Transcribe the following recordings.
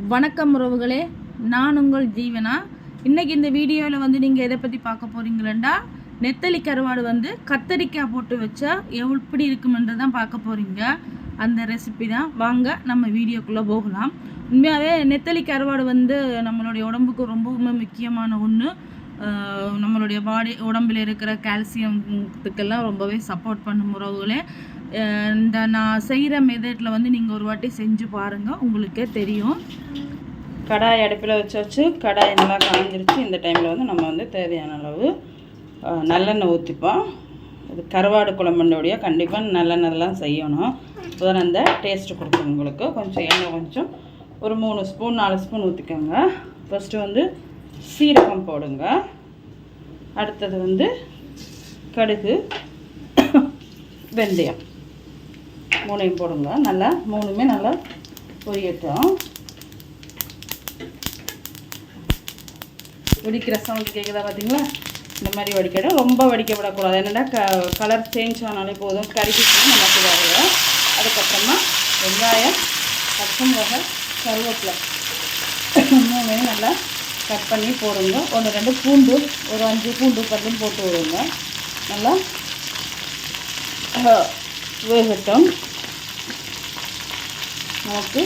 வணக்கம் உறவுகளே. நான் உங்கள் ஜீவனா? இன்றைக்கி இந்த வீடியோவில் வந்து நீங்கள் எதை பற்றி பார்க்க போகிறீங்களா நெத்தலி கருவாடு வந்து கத்தரிக்காய் போட்டு வச்சா எப்படி இருக்குமென்று தான் பார்க்க போகிறீங்க அந்த ரெசிபி தான். வாங்க நம்ம வீடியோக்குள்ளே போகலாம். உண்மையாகவே நெத்தலி கருவாடு வந்து நம்மளுடைய உடம்புக்கு ரொம்பவுமே முக்கியமான ஒன்று நம்மளுடைய பாடி உடம்பில் இருக்கிற கால்சியத்துக்கெல்லாம் ரொம்பவே சப்போர்ட் பண்ணும் உறவுகளே. இந்த நான் செய்கிற மெதட்டில் வந்து நீங்கள் ஒரு வாட்டி செஞ்சு பாருங்கள். உங்களுக்கே தெரியும். கடாய் அடுப்பில் வச்சு வச்சு கடாய் நல்லா காய்ஞ்சிருச்சு இந்த டைமில் வந்து நம்ம வந்து தேவையான அளவு நல்லெண்ணெய் ஊற்றிப்போம். இது கருவாடு குழம்புடைய கண்டிப்பாக நல்லெண்ணெய்லாம் செய்யணும். அப்போதான் அந்த டேஸ்ட்டு கொடுக்கும் உங்களுக்கு. கொஞ்சம் எண்ணெய் கொஞ்சம் ஒரு மூணு ஸ்பூன் நாலு ஸ்பூன் ஊற்றிக்கோங்க ஃபஸ்ட்டு வந்து சீரகம் போடுங்க. அடுத்தது வந்து கடுகு வெந்தயம். மூணையும் போடுங்க. நல்லா மூணுமே நல்லா பொரியட்டும். வெடிக்கிற சவுண்ட் கேட்குதா பார்த்தீங்களா இந்த மாதிரி வடிக்கணும் ரொம்ப வடிக்க விடக்கூடாது. என்னென்னா க கலர் சேஞ்ச் ஆனாலே போதும். கருகிக்கணும் நமக்கு வேறு அதுக்கப்புறமா வெங்காயம் பச்சை வகை கருவேப்பிலை. மூணையும் நல்லா கட் பண்ணி போடுங்க. ஒன்று ரெண்டு பூண்டு ஒரு அஞ்சு பூண்டு பல்லும் போட்டு விடுங்க. நல்லா வேகட்டும். நமக்கு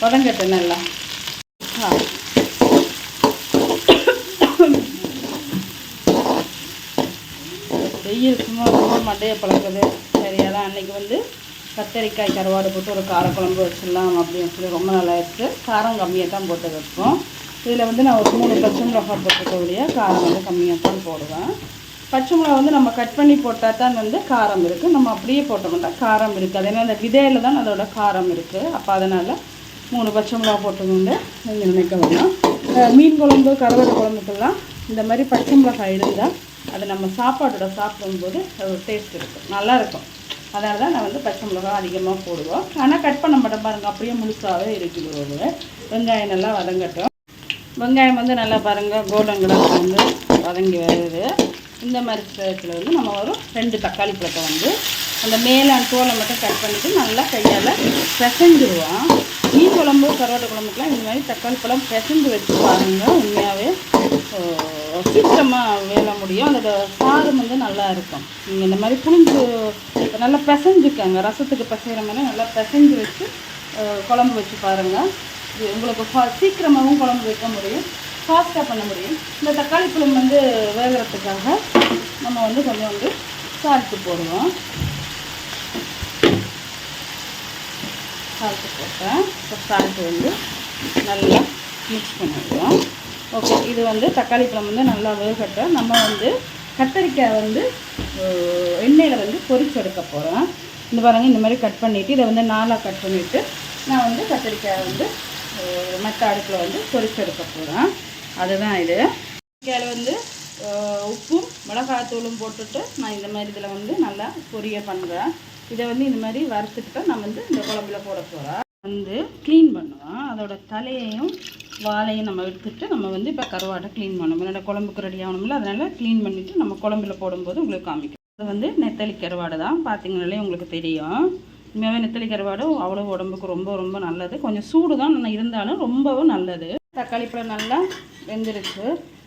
வதங்கட்டும் நல்லா ஆ வெயில் சும்மா ரொம்ப மண்டையை பழக்குது சரி அதான் அன்றைக்கி வந்து கத்தரிக்காய் கருவாடு போட்டு ஒரு காரக்குழம்பு வச்சிடலாம் அப்படின்னு சொல்லி ரொம்ப நல்லா இருக்குது காரம் கம்மியாக தான் போட்டு வைப்போம் இதில் வந்து நான் ஒரு மூணு பச்சை மிளகாய் போட்டுக்கூடிய காரம் வந்து கம்மியாக தான் போடுவேன் பச்சை மிளகா வந்து நம்ம கட் பண்ணி போட்டால் தான் வந்து காரம் இருக்குது நம்ம அப்படியே போட்டோம்னா காரம் இருக்குது ஏன்னா அந்த விதையில தான் அதோட காரம் இருக்குது அப்போ அதனால் மூணு பச்சை மிளகா போட்டுக்கோங்க நீங்கள் நினைக்க வேணாம். மீன் குழம்பு கருவாடு குழம்புக்கெல்லாம் இந்த மாதிரி பச்சை மிளகாய் இருந்தால் அது நம்ம சாப்பாடோட சாப்பிடும்போது அது ஒரு டேஸ்ட் இருக்கும் நல்லா இருக்கும். அதனால தான் நான் வந்து பச்சை மிளகா அதிகமாக போடுவோம். ஆனால் கட் பண்ண மாட்டேன் பாருங்கள் அப்படியே முழுசாகவே இருக்குது ஒரு வெங்காயம் நல்லா வதங்கட்டும். வெங்காயம் வந்து நல்லா பாருங்கள் கோல்டன் கலர் வந்து வதங்கி வருது. இந்த மாதிரி ஸ்டேஜில் வந்து நம்ம ஒரு ரெண்டு தக்காளி பழத்தை வந்து அந்த மேலே தோலை மட்டும் கட் பண்ணிவிட்டு நல்லா கையால் பிசைஞ்சிருவோம். மீன் குழம்பு கருவாட்டு குழம்புக்கெலாம் இந்த மாதிரி தக்காளி பழம் பிசைஞ்சு வச்சு பாருங்கள் உண்மையாகவே சீக்கிரமாக வேலை முடியும். அதோட சாதம் வந்து நல்லா இருக்கும். நீங்கள் இந்த மாதிரி புளிஞ்சு நல்லா பிசைஞ்சுக்கங்க. ரசத்துக்கு பிசைகிற மாதிரி நல்லா பிசைஞ்சு வச்சு குழம்பு வச்சு பாருங்கள் இது உங்களுக்கு சீக்கிரமாகவும் குழம்பு வைக்க முடியும். ஃபாஸ்ட்டாக பண்ண முடியும். இந்த தக்காளி குழம்பு வந்து வேகிறதுக்காக நம்ம வந்து கொஞ்சம் வந்து சால்ட்டு போடுவோம். சால்ட்டு போட்டேன் இப்போ சால்ட்டு வந்து நல்லா மிக்ஸ் பண்ணிடுவோம். ஓகே இது வந்து தக்காளி பழம் வந்து நல்லா வேகட்டும். நம்ம வந்து கத்தரிக்காய் வந்து எண்ணெயில் வந்து பொரிச்சு எடுக்க போகிறோம் இந்த பாருங்கள் இந்த மாதிரி கட் பண்ணிவிட்டு இதை வந்து நாலாக கட் பண்ணிவிட்டு நான் வந்து கத்திரிக்காய் வந்து மற்ற அடுப்பில் வந்து பொரிச்சு எடுக்க போகிறேன் அதுதான் இது. கத்திரிக்காயில் வந்து உப்பும் மிளகாத்தூளும் போட்டுட்டு நான் இந்த மாதிரி இதில் வந்து நல்லா பொரிய பண்ணுறேன். இதை வந்து இந்த மாதிரி வறுத்துக்கிட்டு நான் வந்து இந்த குழம்புல போட போகிறேன் வந்து க்ளீன் பண்ணுவேன். அதோட தலையையும் வாழையும் நம்ம எடுத்துகிட்டு நம்ம வந்து இப்போ கருவாடை க்ளீன் பண்ணணும். என்னோட குழம்புக்கு ரெடி ஆகணும்ல அதனால் க்ளீன் பண்ணிவிட்டு நம்ம குழம்புல போடும்போது உங்களுக்கு காமிக்கும். அது வந்து நெத்தலி கருவாடு தான். பார்த்தீங்கனாலே உங்களுக்கு தெரியும். உண்மையாகவே நெத்தலி கருவாடு அவ்வளோ உடம்புக்கு ரொம்ப ரொம்ப நல்லது. கொஞ்சம் சூடு தான் இருந்தாலும் ரொம்பவும் நல்லது. தக்காளி பழம் நல்லா வெந்துருச்சு.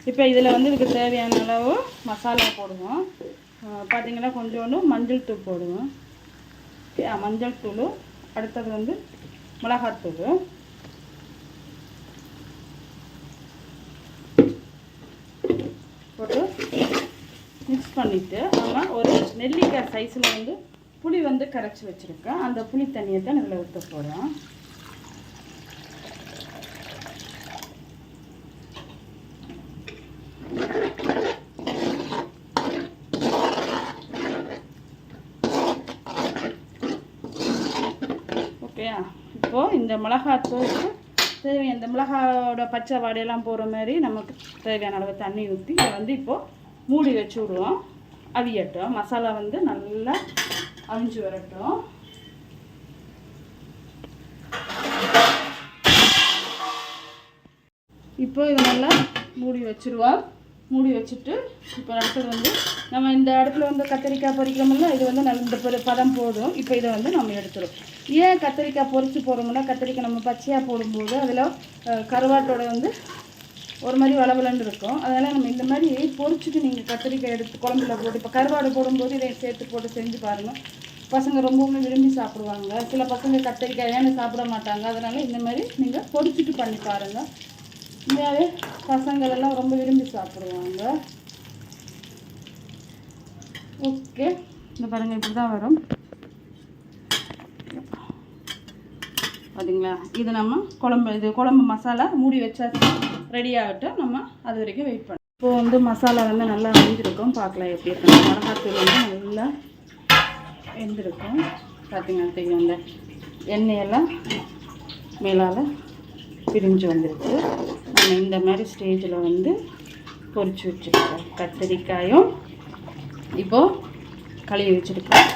இப்போ இதில் வந்து இதுக்கு தேவையான அளவு மசாலா போடுவோம். பார்த்தீங்கன்னா கொஞ்சோண்டு மஞ்சள் தூள் போடுவோம். மஞ்சள் தூள். அடுத்தது வந்து மிளகாத்தூள் போட்டு மிக்ஸ் பண்ணிவிட்டு நம்ம ஒரு நெல்லிக்காய் சைஸில் வந்து புளி வந்து கரைச்சி வச்சுருக்கேன். அந்த புளி தண்ணியை தான் இதில் ஊற்ற போகிறோம் இப்போது இந்த மிளகாத்தூளுக்கு தேவையான இந்த மிளகாவோட பச்சை வாடையெல்லாம் போகிற மாதிரி நமக்கு தேவையான அளவு தண்ணி ஊற்றி இதை வந்து இப்போது மூடி வச்சு விடுவோம். அவியட்டும் மசாலா வந்து நல்லா அவிஞ்சு வரட்டும். இப்போ இதை நல்லா மூடி வச்சுருவோம். மூடி வச்சுட்டு இப்போ அடுத்தது வந்து நம்ம இந்த அடுப்பில் வந்து கத்திரிக்காய் பொறிக்கிறோம்னா இது வந்து நல்ல இந்த பெரு- பதம் போதும். இப்போ இதை வந்து நம்ம எடுத்துரும். ஏன் கத்திரிக்காய் பொறிச்சு போடுறோம்னா கத்திரிக்காய் நம்ம பச்சையாக போடும்போது அதில் கருவாட்டோட வந்து ஒரு மாதிரி வளவலன்னு இருக்கும். அதனால் நம்ம இந்த மாதிரி பொரிச்சுட்டு நீங்கள் கத்திரிக்காய் எடுத்து குழம்புல போட்டு இப்போ கருவாடு போடும்போது இதை சேர்த்து போட்டு செஞ்சு பாருங்கள் பசங்க ரொம்பவுமே விரும்பி சாப்பிடுவாங்க. சில பசங்க கத்திரிக்காய் ஏன்னு சாப்பிட மாட்டாங்க. அதனால் இந்த மாதிரி நீங்கள் பொரிச்சுட்டு பண்ணி பாருங்கள் உண்மையாகவே பசங்கள் எல்லாம் ரொம்ப விரும்பி சாப்பிடுவாங்க. ஓகே இந்த பாருங்கள் இப்படி தான் வரும். பார்த்தீங்களா இது நம்ம குழம்பு இது குழம்பு மசாலா மூடி வச்சா ரெடி ஆகட்டும். நம்ம அது வரைக்கும் வெயிட் பண்ணோம் இப்போ வந்து மசாலா வந்து நல்லா வெந்திருக்கும். பார்க்கலாம் எப்படி இருக்கு. மிளகாத்தூள் வந்து நல்லா வெந்திருக்கும். பார்த்தீங்கன்னா தெரியும். அந்த எண்ணெயெல்லாம் மேலால் பிரிஞ்சு வந்துருக்கு நான் இந்த மாதிரி ஸ்டேஜில் வந்து பொறிச்சு வச்சுருக்கோம் கத்திரிக்காயும் இப்போது கழுவி வச்சுருக்கோம்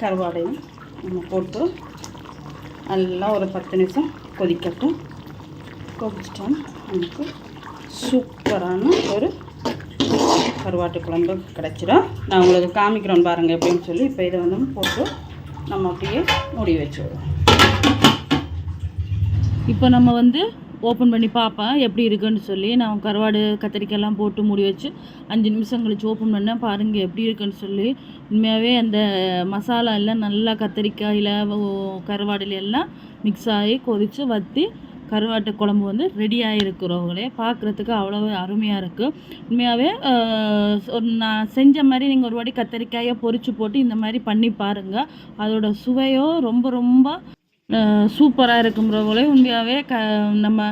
கருவாடையும் நம்ம போட்டு நல்லா ஒரு பத்து நிமிஷம் கொதிக்கட்டும். கொதிச்சிட்டோம். நமக்கு சூப்பரான ஒரு கருவாட்டு குழம்பு கிடச்சிடும். நான் உங்களுக்கு காமிக்கிறோம் பாருங்கள் எப்படின்னு சொல்லி. இப்போ இதை வந்து போட்டு நம்ம அப்படியே மூடி வச்சுடுவோம் இப்போ நம்ம வந்து ஓப்பன் பண்ணி பார்ப்பேன் எப்படி இருக்குன்னு சொல்லி. நான் கருவாடு கத்திரிக்காயெல்லாம் போட்டு மூடி வச்சு அஞ்சு நிமிஷம் கழிச்சு ஓப்பன் பண்ணேன். பாருங்கள் எப்படி இருக்குன்னு சொல்லி. உண்மையாகவே அந்த மசாலா எல்லாம் நல்லா கத்திரிக்காயில் கருவாடுல எல்லாம் மிக்ஸ் ஆகி கொதித்து வற்றி கருவாட்டு குழம்பு வந்து ரெடி ஆகிருக்கிறவங்களே பார்க்குறதுக்கு அவ்வளோ அருமையாக இருக்குது உண்மையாகவே ஒரு நான் செஞ்ச மாதிரி நீங்கள் ஒரு வாட்டி கத்திரிக்காயை பொறிச்சு போட்டு இந்த மாதிரி பண்ணி பாருங்கள் அதோட சுவையோ ரொம்ப ரொம்ப சூப்பராக இருக்கும் இருக்கும்ன்றவங்களே உண்மையாகவே க நம்ம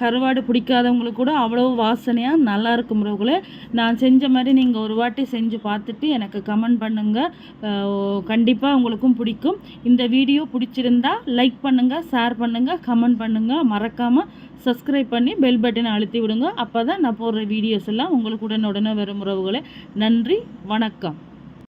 கருவாடு பிடிக்காதவங்களுக்கு கூட அவ்வளோ வாசனையாக நல்லா இருக்கும்ன்றவங்களே நான் செஞ்ச மாதிரி நீங்கள் ஒரு வாட்டி செஞ்சு பார்த்துட்டு எனக்கு கமெண்ட் பண்ணுங்கள் கண்டிப்பாக உங்களுக்கும் பிடிக்கும். இந்த வீடியோ பிடிச்சிருந்தா லைக் பண்ணுங்கள் ஷேர் பண்ணுங்கள் கமெண்ட் பண்ணுங்கள் மறக்காமல் சப்ஸ்கிரைப் பண்ணி பெல் பட்டனை அழுத்தி விடுங்க. அப்போ தான் நான் போடுற வீடியோஸ் எல்லாம் உங்களுக்கு உடனே வரும் உறவுகளே நன்றி வணக்கம்.